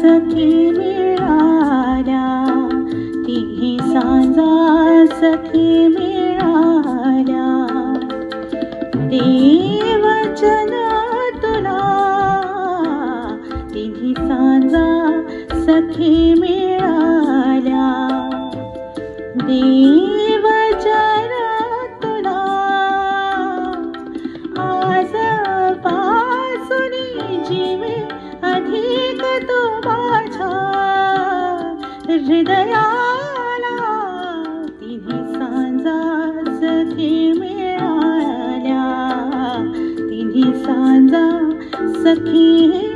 सखी मिळाल्या तिघी सांजा सखी मिळाल्या देवचन तुला. तिघी सांजा सखी मिळाल्या देव तो माझ्या हृदयाला तिने सांजाच सखी मिळाल्या तिने सांजा सखी